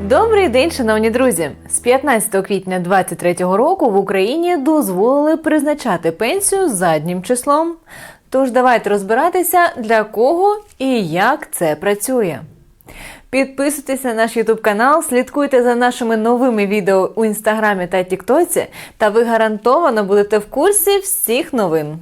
Добрий день, шановні друзі! З 15 квітня 2023 року в Україні дозволили призначати пенсію заднім числом. Тож давайте розбиратися, для кого і як це працює. Підписуйтесь на наш YouTube канал, слідкуйте за нашими новими відео у інстаграмі та Тіктоці, та ви гарантовано будете в курсі всіх новин.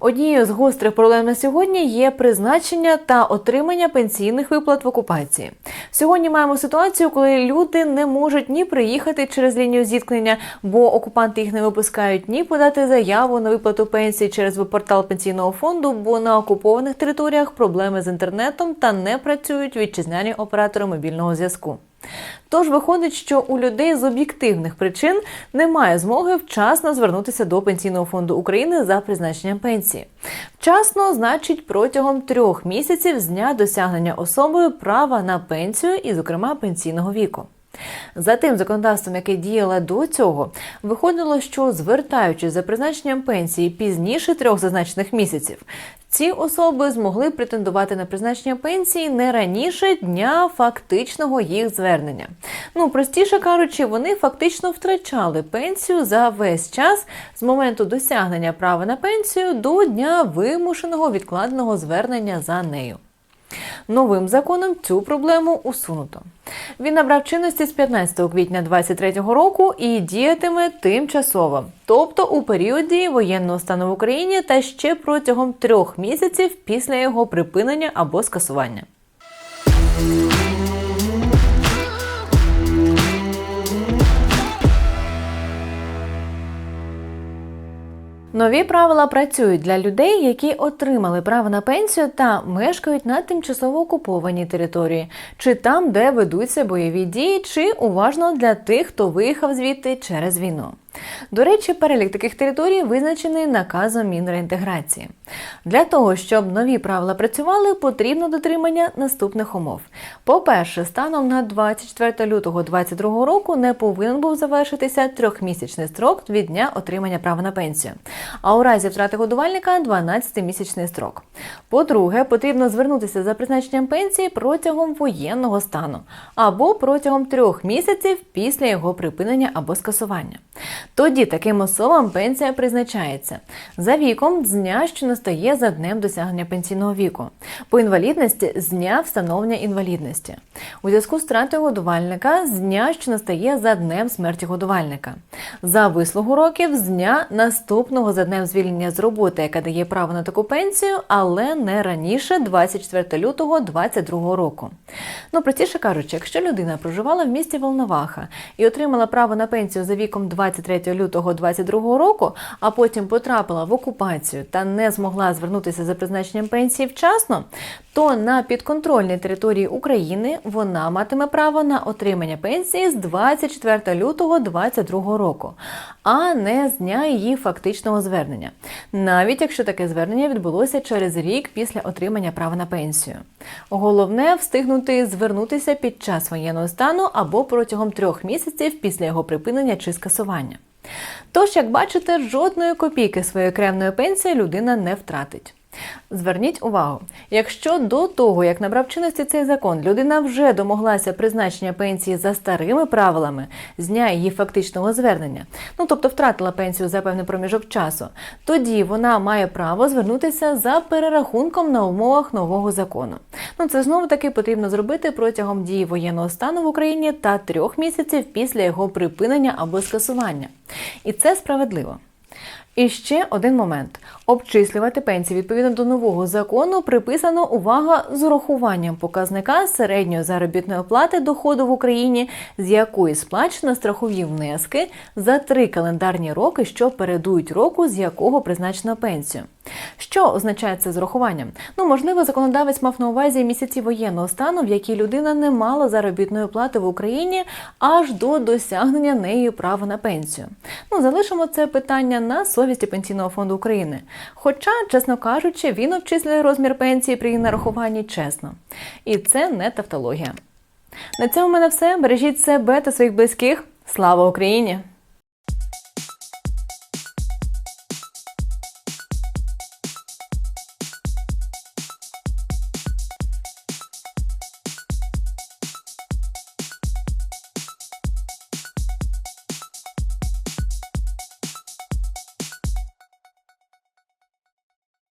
Однією з гострих проблем на сьогодні є призначення та отримання пенсійних виплат в окупації. Сьогодні маємо ситуацію, коли люди не можуть ні приїхати через лінію зіткнення, бо окупанти їх не випускають, ні подати заяву на виплату пенсії через портал пенсійного фонду, бо на окупованих територіях проблеми з інтернетом та не працюють вітчизняні оператори мобільного зв'язку. Тож виходить, що у людей з об'єктивних причин немає змоги вчасно звернутися до пенсійного фонду України за призначенням пенсії. Вчасно значить протягом трьох місяців з дня досягнення особою права на пенсію і, зокрема, пенсійного віку. За тим законодавством, яке діяло до цього, виходило, що звертаючись за призначенням пенсії пізніше трьох зазначених місяців, ці особи змогли претендувати на призначення пенсії не раніше дня фактичного їх звернення. Ну простіше кажучи, вони фактично втрачали пенсію за весь час з моменту досягнення права на пенсію до дня вимушеного відкладеного звернення за нею. Новим законом цю проблему усунуто. Він набрав чинності з 15 квітня 2023 року і діятиме тимчасово, тобто у періоді воєнного стану в Україні та ще протягом трьох місяців після його припинення або скасування. Нові правила працюють для людей, які отримали право на пенсію та мешкають на тимчасово окупованій території, чи там, де ведуться бойові дії, чи уважно для тих, хто виїхав звідти через війну. До речі, перелік таких територій визначений наказом Мінреінтеграції. Для того, щоб нові правила працювали, потрібно дотримання наступних умов. По-перше, станом на 24 лютого 2022 року не повинен був завершитися трьохмісячний строк від дня отримання права на пенсію, а у разі втрати годувальника 12-місячний строк. По-друге, потрібно звернутися за призначенням пенсії протягом воєнного стану або протягом трьох місяців після його припинення або скасування. Тоді таким особам пенсія призначається за віком дня, що настає за днем досягнення пенсійного віку, по інвалідності з дня встановлення інвалідності, у зв'язку з втратою годувальника з дня, що настає за днем смерті годувальника, за вислугу років з дня наступного за днем звільнення з роботи, яка дає право на таку пенсію, але не раніше 24 лютого 2022 року. Ну, простіше кажучи, якщо людина проживала в місті Волноваха і отримала право на пенсію за віком 23 лютого 2022 року, а потім потрапила в окупацію та не змогла звернутися за призначенням пенсії вчасно, то на підконтрольній території України вона матиме право на отримання пенсії з 24 лютого 2022 року, а не з дня її фактичного звернення, навіть якщо таке звернення відбулося через рік після отримання права на пенсію. Головне встигнути звернутися під час воєнного стану або протягом трьох місяців після його припинення чи скасування. Тож, як бачите, жодної копійки своєї окремої пенсії людина не втратить. Зверніть увагу, якщо до того, як набрав чинності цей закон, людина вже домоглася призначення пенсії за старими правилами з дня її фактичного звернення, ну тобто втратила пенсію за певний проміжок часу, тоді вона має право звернутися за перерахунком на умовах нового закону. Ну це знову таки потрібно зробити протягом дії воєнного стану в Україні та трьох місяців після його припинення або скасування. І це справедливо. І ще один момент: обчислювати пенсії відповідно до нового закону приписано увага з урахуванням показника середньої заробітної плати доходу в Україні, з якої сплачено страхові внески за три календарні роки, що передують року, з якого призначено пенсію. Що означає це з? Ну, можливо, законодавець мав на увазі місяці воєнного стану, в якій людина не мала заробітної плати в Україні аж до досягнення нею права на пенсію. Ну, залишимо це питання на совісті Пенсійного фонду України. Хоча, чесно кажучи, він обчислює розмір пенсії при нарахуванні чесно. І це не тавтологія. На цьому в мене все. Бережіть себе та своїх близьких. Слава Україні!